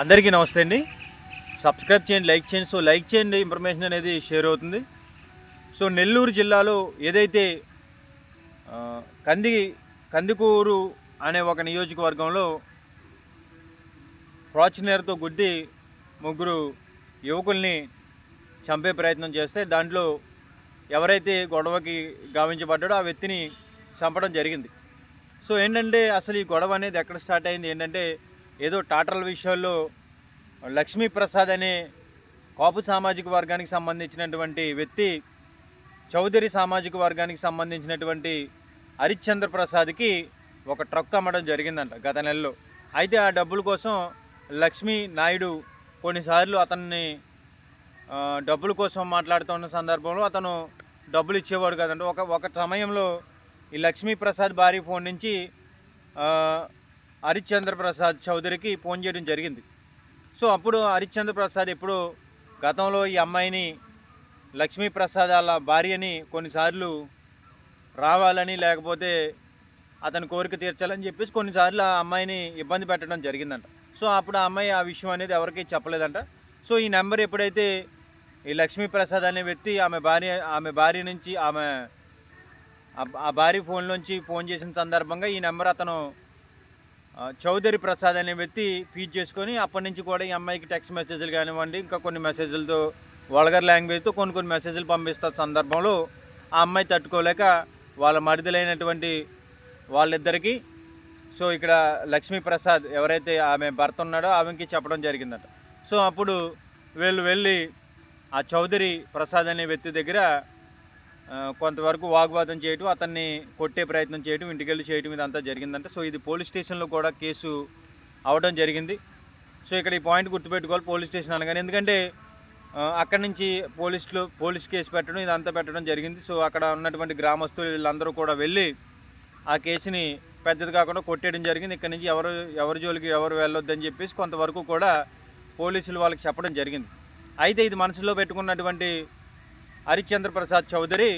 అందరికీ నమస్తే అండి. సబ్స్క్రైబ్ చేయండి లైక్ చేయండి. సో లైక్ చేయండి ఇన్ఫర్మేషన్ అనేది షేర్ అవుతుంది. సో నెల్లూరు జిల్లాలో ఏదైతే కంది కందికూరు అనే ఒక నియోజకవర్గంలో ప్రాచునేర్తో గుద్ది ముగ్గురు యువకుల్ని చంపే ప్రయత్నం చేస్తే దాంట్లో ఎవరైతే గొడవకి గావించబడ్డాడో ఆ వ్యక్తిని చంపడం జరిగింది. సో ఏంటంటే అసలు ఈ గొడవ అనేది ఎక్కడ స్టార్ట్ అయింది? ఏంటంటే ఏదో టాటర్ల విషయాల్లో లక్ష్మీప్రసాద్ అనే కాపు సామాజిక వర్గానికి సంబంధించినటువంటి వ్యక్తి చౌదరి సామాజిక వర్గానికి సంబంధించినటువంటి హరిశ్చంద్ర ప్రసాద్కి ఒక ట్రక్ అమ్మడం జరిగిందంట గత నెలలో. అయితే ఆ డబ్బుల కోసం లక్ష్మీ నాయుడు కొన్నిసార్లు అతన్ని డబ్బుల కోసం మాట్లాడుతున్న సందర్భంలో అతను డబ్బులు ఇచ్చేవాడు కదండి ఒక ఒక సమయంలో ఈ లక్ష్మీ ప్రసాద్ భార్య ఫోన్ నుంచి హరిశ్చంద్ర ప్రసాద్ చౌదరికి ఫోన్ చేయడం జరిగింది. సో అప్పుడు హరిశ్చంద్ర ప్రసాద్ ఎప్పుడు గతంలో ఈ అమ్మాయిని లక్ష్మీప్రసాద్ వాళ్ళ భార్యని కొన్నిసార్లు రావాలని లేకపోతే అతని కోరిక తీర్చాలని చెప్పేసి కొన్నిసార్లు ఆ అమ్మాయిని ఇబ్బంది పెట్టడం జరిగిందంట. సో అప్పుడు ఆ అమ్మాయి ఆ విషయం అనేది ఎవరికీ చెప్పలేదంట. సో ఈ నెంబర్ ఎప్పుడైతే ఈ లక్ష్మీ ప్రసాద్ అనే వ్యక్తి ఆమె భార్య ఆమె భార్య నుంచి ఆమె ఆ- భార్య ఫోన్ నుంచి ఫోన్ చేసిన సందర్భంగా ఈ నెంబర్ అతను చౌదరి ప్రసాద్ అనే వ్యక్తి ఫీడ్ చేసుకొని అప్పటి నుంచి కూడా ఈ అమ్మాయికి టెక్స్ట్ మెసేజ్లు కానివ్వండి ఇంకా కొన్ని మెసేజ్లతో వల్గర్ లాంగ్వేజ్తో కొన్ని కొన్ని మెసేజ్లు పంపిస్తున్న సందర్భంలో ఆ అమ్మాయి తట్టుకోలేక వాళ్ళ మరిదిలైనటువంటి వాళ్ళిద్దరికీ సో ఇక్కడ లక్ష్మీ ప్రసాద్ ఎవరైతే ఆమె భర్త ఉన్నాడో ఆమెకి చెప్పడం జరిగిందట. సో అప్పుడు వీళ్ళు వెళ్ళి ఆ చౌదరి ప్రసాద్ అనే వ్యక్తి దగ్గర కొంతవరకు వాగ్వాదం చేయటం అతన్ని కొట్టే ప్రయత్నం చేయటం ఇంటికెళ్ళి చేయటం ఇదంతా జరిగిందంటే సో ఇది పోలీస్ స్టేషన్లో కూడా కేసు అవడం జరిగింది. సో ఇక్కడ ఈ పాయింట్ గుర్తుపెట్టుకోవాలి పోలీస్ స్టేషన్ అనగానే. ఎందుకంటే అక్కడి నుంచి పోలీసులు పోలీస్ కేసు పెట్టడం ఇదంతా పెట్టడం జరిగింది. సో అక్కడ ఉన్నటువంటి గ్రామస్తులు వీళ్ళందరూ కూడా వెళ్ళి ఆ కేసుని పెద్దది కాకుండా కొట్టేయడం జరిగింది. ఇక్కడ నుంచి ఎవరు ఎవరి జోలికి ఎవరు వెళ్ళొద్దని చెప్పేసి కొంతవరకు కూడా పోలీసులు వాళ్ళకి చెప్పడం జరిగింది. అయితే ఇది మనసులో పెట్టుకున్నటువంటి హరిశ్చంద్ర ప్రసాద్ చౌదరి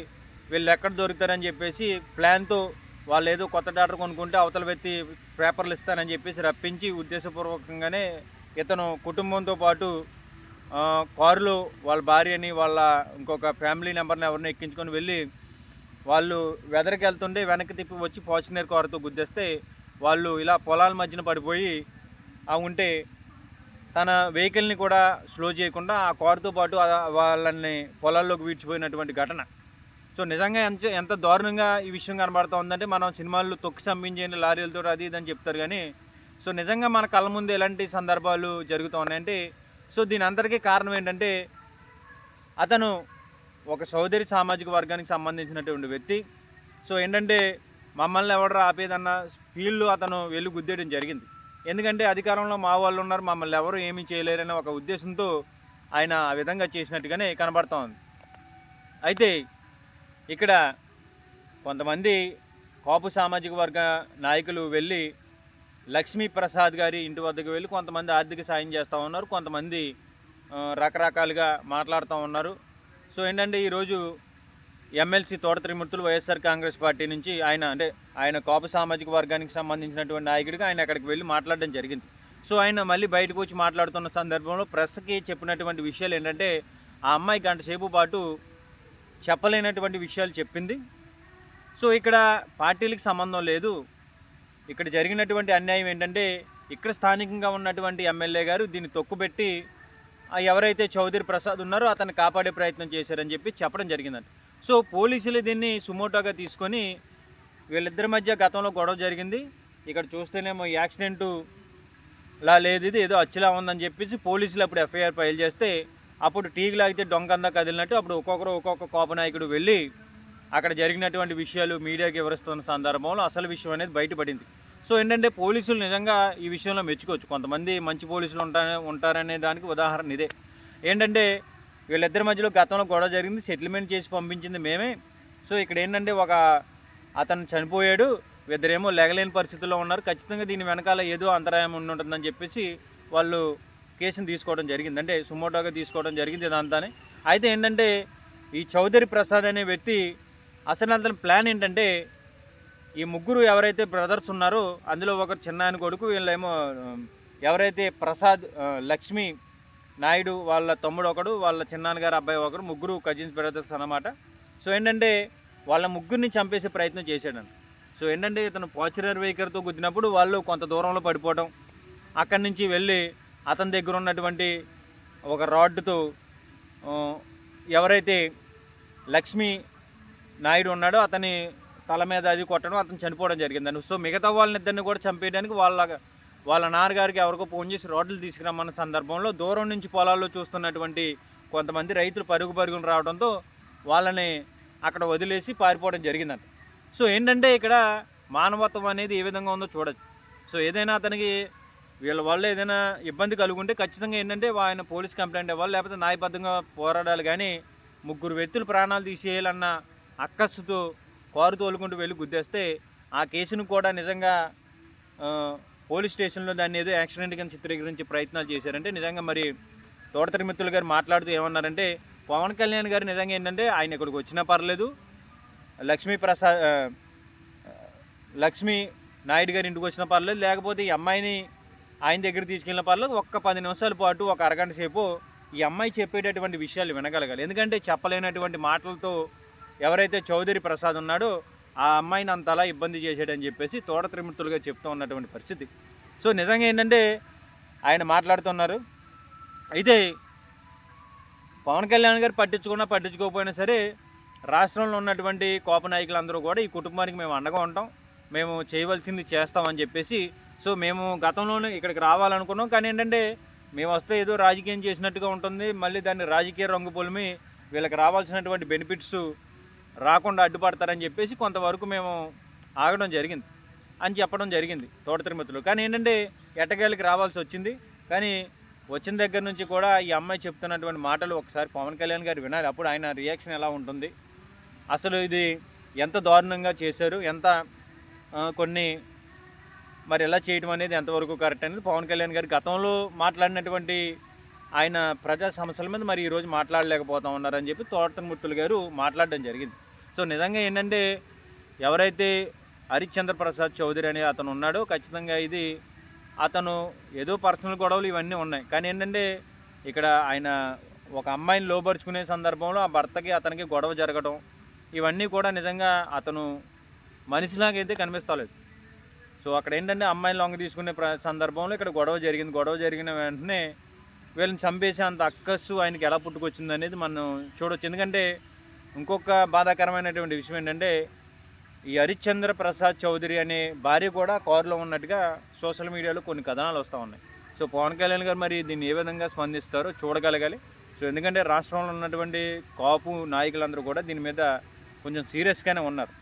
వీళ్ళు ఎక్కడ దొరుకుతారని చెప్పేసి ప్లాన్తో వాళ్ళు ఏదో కొత్త డాక్టర్ కొనుక్కుంటే అవతల వ్యక్తి పేపర్లు ఇస్తానని చెప్పేసి రప్పించి ఉద్దేశపూర్వకంగానే ఇతను కుటుంబంతో పాటు కారులో వాళ్ళ భార్యని వాళ్ళ ఇంకొక ఫ్యామిలీ నెంబర్ని ఎవరిని ఎక్కించుకొని వెళ్ళి వాళ్ళు వెదరికి వెళ్తుంటే వెనక్కి తిప్పి వచ్చి ఫార్చునర్ కారుతో గుద్దేస్తే వాళ్ళు ఇలా పొలాల మధ్యన పడిపోయి ఆ ఉంటే తన వెహికల్ని కూడా స్లో చేయకుండా ఆ కారుతో పాటు వాళ్ళని పొలాల్లోకి వీడ్చిపోయినటువంటి ఘటన. సో నిజంగా ఎంత ఎంత దారుణంగా ఈ విషయం కనబడుతూ ఉందంటే మనం సినిమాల్లో తొక్కి సంపించేయండి లారీలతో అది ఇది అని చెప్తారు కానీ సో నిజంగా మన కళ్ళ ముందు ఎలాంటి సందర్భాలు జరుగుతూ ఉన్నాయంటే సో దీని అందరికీ కారణం ఏంటంటే అతను ఒక సోదరి సామాజిక వర్గానికి సంబంధించినటువంటి వ్యక్తి. సో ఏంటంటే మమ్మల్ని ఎవడరా ఆపేదన్న ఫీల్డ్లో అతను వెళ్ళి గుద్దేయడం జరిగింది. ఎందుకంటే అధికారంలో మా వాళ్ళు ఉన్నారు మమ్మల్ని ఎవరు ఏమీ చేయలేరనే ఒక ఉద్దేశంతో ఆయన ఆ విధంగా చేసినట్టుగానే కనబడుతోంది అయితే ఇక్కడ కొంతమంది కాపు సామాజిక వర్గ నాయకులు వెళ్ళి లక్ష్మీ ప్రసాద్ గారి ఇంటి వద్దకు వెళ్ళి కొంతమంది ఆర్థిక సాయం చేస్తూ ఉన్నారు కొంతమంది రకరకాలుగా మాట్లాడుతూ ఉన్నారు. సో ఏంటంటే ఈరోజు ఎమ్మెల్సీ తోట త్రిమూర్తులు వైఎస్ఆర్ కాంగ్రెస్ పార్టీ నుంచి ఆయన అంటే ఆయన కాపు సామాజిక వర్గానికి సంబంధించినటువంటి నాయకుడిగా ఆయన అక్కడికి వెళ్ళి మాట్లాడడం జరిగింది. సో ఆయన మళ్ళీ బయటకు వచ్చి మాట్లాడుతున్న సందర్భంలో ప్రెస్కి చెప్పినటువంటి విషయాలు ఏంటంటే ఆ అమ్మాయి గంట సేపు పాటు చెప్పలేనటువంటి విషయాలు చెప్పింది. సో ఇక్కడ పార్టీలకు సంబంధం లేదు. ఇక్కడ జరిగినటువంటి అన్యాయం ఏంటంటే ఇక్కడ స్థానికంగా ఉన్నటువంటి ఎమ్మెల్యే గారు దీన్ని తొక్కుపెట్టి ఎవరైతే చౌదరి ప్రసాద్ ఉన్నారో అతన్ని కాపాడే ప్రయత్నం చేశారని చెప్పి చెప్పడం జరిగిందంట సో పోలీసులు దీన్ని సుమోటోగా తీసుకొని వీళ్ళిద్దరి మధ్య గతంలో గొడవ జరిగింది. ఇక్కడ చూస్తేనేమో యాక్సిడెంటు లా లేదు ఇది ఏదో అచ్చిలా ఉందని చెప్పేసి పోలీసులు అప్పుడు ఎఫ్ఐఆర్ ఫైల్ చేస్తే అప్పుడు టీకి లాగితే డొంకందా కదిలినట్టు అప్పుడు ఒక్కొక్కరు ఒక్కొక్క కోప నాయకుడు వెళ్ళి అక్కడ జరిగినటువంటి విషయాలు మీడియాకి వివరిస్తున్న సందర్భంలో అసలు విషయం అనేది బయటపడింది. సో ఏంటంటే పోలీసులు నిజంగా ఈ విషయంలో మెచ్చుకోవచ్చు. కొంతమంది మంచి పోలీసులు ఉంటా ఉంటారనే దానికి ఉదాహరణ ఇదే. ఏంటంటే వీళ్ళిద్దరి మధ్యలో గతంలో గొడవ జరిగింది సెటిల్మెంట్ చేసి పంపించింది మేమే. సో ఇక్కడ ఏంటంటే ఒక అతను చనిపోయాడు ఇద్దరేమో లేగలేని పరిస్థితుల్లో ఉన్నారు. ఖచ్చితంగా దీని వెనకాల ఏదో అంతరాయం ఉండి ఉంటుందని చెప్పేసి వాళ్ళు కేసును తీసుకోవడం జరిగింది. అంటే సుమోటోగా తీసుకోవడం జరిగింది ఇదంతానే. అయితే ఏంటంటే ఈ చౌదరి ప్రసాద్ అనే వ్యక్తి అసలు అతని ప్లాన్ ఏంటంటే ఈ ముగ్గురు ఎవరైతే బ్రదర్స్ ఉన్నారో అందులో ఒకరు చిన్నాయన కొడుకు వీళ్ళేమో ఎవరైతే ప్రసాద్ లక్ష్మి నాయుడు వాళ్ళ తమ్ముడు ఒకడు వాళ్ళ చిన్నాన్నగారు అబ్బాయి ఒకరు ముగ్గురు కజిన్స్ బ్రదర్స్ అన్నమాట. సో ఏంటంటే వాళ్ళ ముగ్గురిని చంపేసే ప్రయత్నం చేశాడని సో ఏంటంటే ఇతను పాచులర్ వెహికల్తో గుద్దినప్పుడు వాళ్ళు కొంత దూరంలో పడిపోవడం అక్కడి నుంచి వెళ్ళి అతని దగ్గర ఉన్నటువంటి ఒక రాడ్తో ఎవరైతే లక్ష్మి నాయుడు ఉన్నాడో అతని తల మీద అది కొట్టడం అతను చనిపోవడం జరిగిందని సో మిగతా వాళ్ళనిద్దరిని కూడా చంపేయడానికి వాళ్ళ వాళ్ళ నాన్నగారికి ఎవరికో ఫోన్ చేసి రోడ్లు తీసుకురమ్మన్న సందర్భంలో దూరం నుంచి పొలాల్లో చూస్తున్నటువంటి కొంతమంది రైతులు పరుగు పరుగులు రావడంతో వాళ్ళని అక్కడ వదిలేసి పారిపోవడం జరిగిందంట. సో ఏంటంటే ఇక్కడ మానవత్వం అనేది ఏ విధంగా ఉందో చూడొచ్చు. సో ఏదైనా అతనికి వీళ్ళ వల్ల ఏదైనా ఇబ్బంది కలుగుంటే ఖచ్చితంగా ఏంటంటే ఆయన పోలీస్ కంప్లైంట్ ఇవ్వాలి లేకపోతే న్యాయబద్ధంగా పోరాడాలి. కానీ ముగ్గురు వ్యక్తులు ప్రాణాలు తీసేయాలన్న అక్కస్సుతో కారు తోలుకుంటూ వెళ్ళి గుద్దేస్తే ఆ కేసును కూడా నిజంగా పోలీస్ స్టేషన్లో దాన్ని ఏదో యాక్సిడెంట్ కింద చిత్రీకరించి ప్రయత్నాలు చేశారంటే నిజంగా మరి తోట మిత్రులు గారు మాట్లాడుతూ ఏమన్నారంటే పవన్ కళ్యాణ్ గారు నిజంగా ఏంటంటే ఆయన ఇక్కడికి వచ్చినా పర్లేదు. లక్ష్మీ ప్రసాద్ లక్ష్మీ నాయుడు గారి ఇంటికి వచ్చిన పర్లేదు. లేకపోతే ఈ అమ్మాయిని ఆయన దగ్గర తీసుకెళ్ళిన పర్లేదు. ఒక్క పది నిమిషాల పాటు ఒక అరగంట సేపు ఈ అమ్మాయి చెప్పేటటువంటి విషయాలు వినగలగాలి. ఎందుకంటే చెప్పలేనటువంటి మాటలతో ఎవరైతే చౌదరి ప్రసాద్ ఉన్నాడో ఆ అమ్మాయిని అంతలా ఇబ్బంది చేసాడని చెప్పేసి తోట త్రిమూర్తులుగా చెప్తూ ఉన్నటువంటి పరిస్థితి. సో నిజంగా ఏంటంటే ఆయన మాట్లాడుతున్నారు. అయితే పవన్ కళ్యాణ్ గారు పట్టించుకున్నా పట్టించుకోకపోయినా సరే రాష్ట్రంలో ఉన్నటువంటి కోప నాయకులందరూ కూడా ఈ కుటుంబానికి మేము అండగా ఉంటాం. మేము చేయవలసింది చేస్తామని చెప్పేసి సో మేము గతంలోనే ఇక్కడికి రావాలనుకున్నాం. కానీ ఏంటంటే మేము వస్తే ఏదో రాజకీయం చేసినట్టుగా ఉంటుంది. మళ్ళీ దాన్ని రాజకీయ రంగు పొలిమి వీళ్ళకి రావాల్సినటువంటి బెనిఫిట్స్ రాకుండా అడ్డుపడతారని చెప్పేసి కొంతవరకు మేము ఆగడం జరిగింది అని చెప్పడం జరిగింది తోట తిరుమతిలో. కానీ ఏంటంటే ఎట్టకేళ్ళకి రావాల్సి వచ్చింది. కానీ వచ్చిన దగ్గర నుంచి కూడా ఈ అమ్మాయి చెప్తున్నటువంటి మాటలు ఒకసారి పవన్ కళ్యాణ్ గారు వినాలి. అప్పుడు ఆయన రియాక్షన్ ఎలా ఉంటుంది? అసలు ఇది ఎంత దారుణంగా చేశారు? ఎంత కొన్ని మరి ఎలా చేయడం అనేది ఎంతవరకు కరెక్ట్ అనేది పవన్ కళ్యాణ్ గారు గతంలో మాట్లాడినటువంటి ఆయన ప్రజా సమస్యల మీద మరి ఈరోజు మాట్లాడలేకపోతా ఉన్నారని చెప్పి తోటమూర్తులు గారు మాట్లాడడం జరిగింది. సో నిజంగా ఏంటంటే ఎవరైతే హరిశ్చంద్ర ప్రసాద్ చౌదరి అనే అతను ఉన్నాడో ఖచ్చితంగా ఇది అతను ఏదో పర్సనల్ గొడవలు ఇవన్నీ ఉన్నాయి. కానీ ఏంటంటే ఇక్కడ ఆయన ఒక అమ్మాయిని లోపరుచుకునే సందర్భంలో ఆ భర్తకి అతనికి గొడవ జరగడం ఇవన్నీ కూడా నిజంగా అతను మనిషిలాగైతే కనిపిస్తలేదు. సో అక్కడ ఏంటంటే అమ్మాయిని లొంగ తీసుకునే ప్ర సందర్భంలో ఇక్కడ గొడవ జరిగింది. గొడవ జరిగిన వెంటనే వీళ్ళని చంపేసే అంత అక్కస్సు ఆయనకి ఎలా పుట్టుకొచ్చింది అనేది మనం చూడొచ్చు. ఎందుకంటే ఇంకొక బాధాకరమైనటువంటి విషయం ఏంటంటే ఈ హరిశ్చంద్ర ప్రసాద్ చౌదరి అనే భార్య కూడా కారులో ఉన్నట్టుగా సోషల్ మీడియాలో కొన్ని కథనాలు వస్తూ ఉన్నాయి. సో పవన్ కళ్యాణ్ గారు మరి దీన్ని ఏ విధంగా స్పందిస్తారో చూడగలగాలి. సో ఎందుకంటే రాష్ట్రంలో ఉన్నటువంటి కాపు నాయకులందరూ కూడా దీని మీద కొంచెం సీరియస్గానే ఉన్నారు.